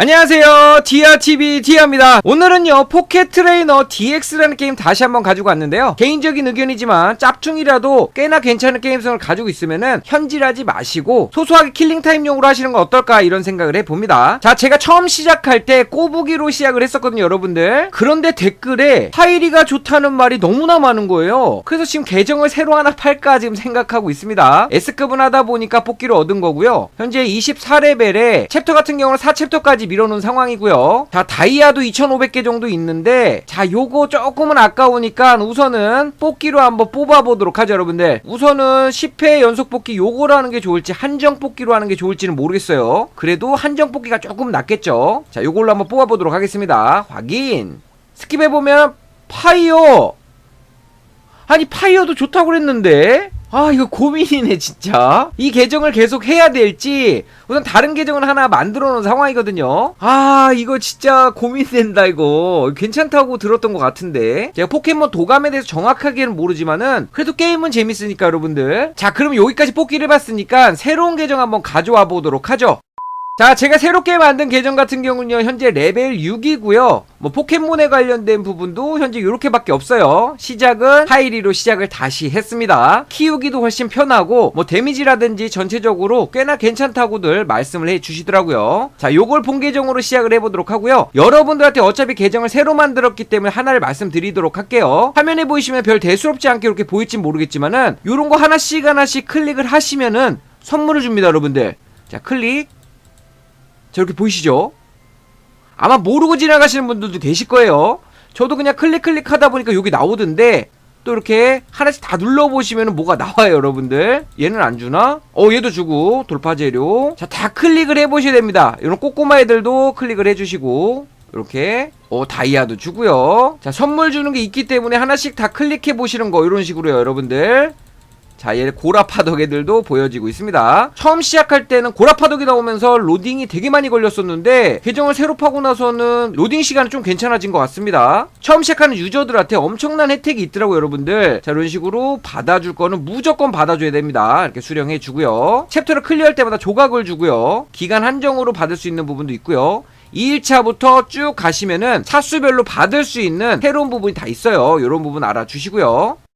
안녕하세요. 디아TV 디아입니다. 오늘은요, 포켓 트레이너 DX라는 게임 다시 한번 가지고 왔는데요. 개인적인 의견이지만 짭퉁이라도 꽤나 괜찮은 게임성을 가지고 있으면은 현질하지 마시고 소소하게 킬링타임용으로 하시는 건 어떨까 이런 생각을 해봅니다. 자, 제가 처음 시작할 때 꼬부기로 시작을 했었거든요, 여러분들. 그런데 댓글에 파이리가 좋다는 말이 너무나 많은 거예요. 그래서 지금 계정을 새로 하나 팔까 지금 생각하고 있습니다. S급은 하다 보니까 뽑기를 얻은 거고요. 현재 24레벨에 챕터 같은 경우는 4챕터까지 밀어놓은 상황이고요. 자, 다이아도 2,500개 정도 있는데, 자, 요거 조금은 아까우니까 우선은 뽑기로 한번 뽑아보도록 하죠, 여러분들. 우선은 10회 연속 뽑기 요거로 하는 게 좋을지, 한정 뽑기로 하는 게 좋을지는 모르겠어요. 그래도 한정 뽑기가 조금 낫겠죠. 자, 요걸로 한번 뽑아보도록 하겠습니다. 확인. 스킵해보면, 파이어! 아니, 파이어도 좋다고 그랬는데? 아 이거 고민이네 진짜. 이 계정을 계속 해야 될지 우선 다른 계정을 하나 만들어 놓은 상황이거든요. 아 이거 진짜 고민된다 이거. 괜찮다고 들었던 것 같은데. 제가 포켓몬 도감에 대해서 정확하게는 모르지만은 그래도 게임은 재밌으니까 여러분들. 자 그럼 여기까지 뽑기를 해봤으니까 새로운 계정 한번 가져와 보도록 하죠 자, 제가 새롭게 만든 계정 같은 경우는요, 현재 레벨 6이고요. 뭐 포켓몬에 관련된 부분도 현재 이렇게밖에 없어요. 시작은 하이리로 시작을 다시 했습니다. 키우기도 훨씬 편하고 뭐 데미지라든지 전체적으로 꽤나 괜찮다고들 말씀을 해 주시더라고요. 자, 요걸 본 계정으로 시작을 해 보도록 하고요. 여러분들한테 어차피 계정을 새로 만들었기 때문에 하나를 말씀드리도록 할게요. 화면에 보이시면 별 대수롭지 않게 이렇게 보일진 모르겠지만은 요런 거 하나씩 하나씩 클릭을 하시면은 선물을 줍니다, 여러분들. 자, 클릭 저렇게 보이시죠? 아마 모르고 지나가시는 분들도 계실 거예요. 저도 그냥 클릭 클릭 하다 보니까 여기 나오던데 또 이렇게 하나씩 다 눌러보시면 뭐가 나와요 여러분들 얘는 안 주나? 어 얘도 주고 돌파 재료 자 다 클릭을 해보셔야 됩니다 이런 꼬꼬마 애들도 클릭을 해주시고 이렇게 어 다이아도 주고요 자 선물 주는 게 있기 때문에 하나씩 다 클릭해 보시는 거 이런 식으로요 여러분들 자, 얘 고라 파덕 애들도 보여지고 있습니다. 처음 시작할 때는 고라 파덕이 나오면서 로딩이 되게 많이 걸렸었는데 계정을 새로 파고 나서는 로딩 시간이 좀 괜찮아진 것 같습니다. 처음 시작하는 유저들한테 엄청난 혜택이 있더라고요, 여러분들. 자, 이런 식으로 받아줄 거는 무조건 받아줘야 됩니다. 이렇게 수령해 주고요. 챕터를 클리어할 때마다 조각을 주고요. 기간 한정으로 받을 수 있는 부분도 있고요. 2일차부터 쭉 가시면은 차수별로 받을 수 있는 새로운 부분이 다 있어요. 이런 부분 알아주시고요.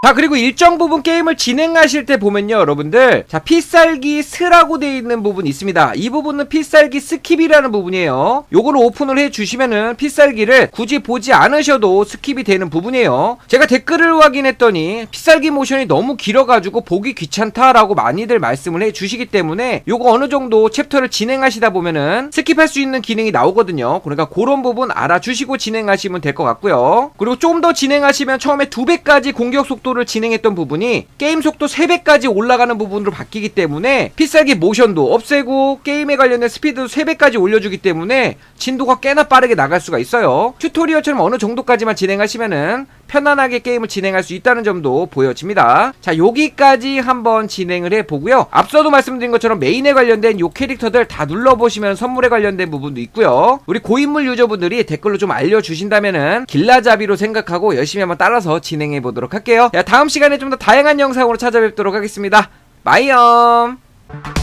자 그리고 일정 부분 게임을 진행하실 때 보면요 여러분들. 자 필살기 스라고 되어 있는 부분이 있습니다. 이 부분은 필살기 스킵이라는 부분이에요. 요거를 오픈을 해 주시면은 필살기를 굳이 보지 않으셔도 스킵이 되는 부분이에요. 제가 댓글을 확인했더니 필살기 모션이 너무 길어가지고 보기 귀찮다라고 많이들 말씀을 해 주시기 때문에 요거 어느 정도 챕터를 진행하시다 보면은 스킵할 수 있는 기능이 나오거든요. 그러니까 그런 부분 알아주시고 진행하시면 될 것 같고요. 그리고 좀 더 진행하시면 처음에 두 배까지 공격 속도 속도를 진행했던 부분이 게임 속도 3배까지 올라가는 부분으로 바뀌기 때문에 필살기 모션도 없애고 게임에 관련된 스피드도 3배까지 올려주기 때문에 진도가 꽤나 빠르게 나갈 수가 있어요. 튜토리얼처럼 어느 정도까지만 진행하시면은 편안하게 게임을 진행할 수 있다는 점도 보여집니다. 자, 여기까지 한번 진행을 해보고요. 앞서도 말씀드린 것처럼 메인에 관련된 요 캐릭터들 다 눌러보시면 선물에 관련된 부분도 있고요. 우리 고인물 유저분들이 댓글로 좀 알려주신다면은 길라잡이로 생각하고 열심히 한번 따라서 진행해보도록 할게요. 자, 다음 시간에 좀 더 다양한 영상으로 찾아뵙도록 하겠습니다. 마이엄!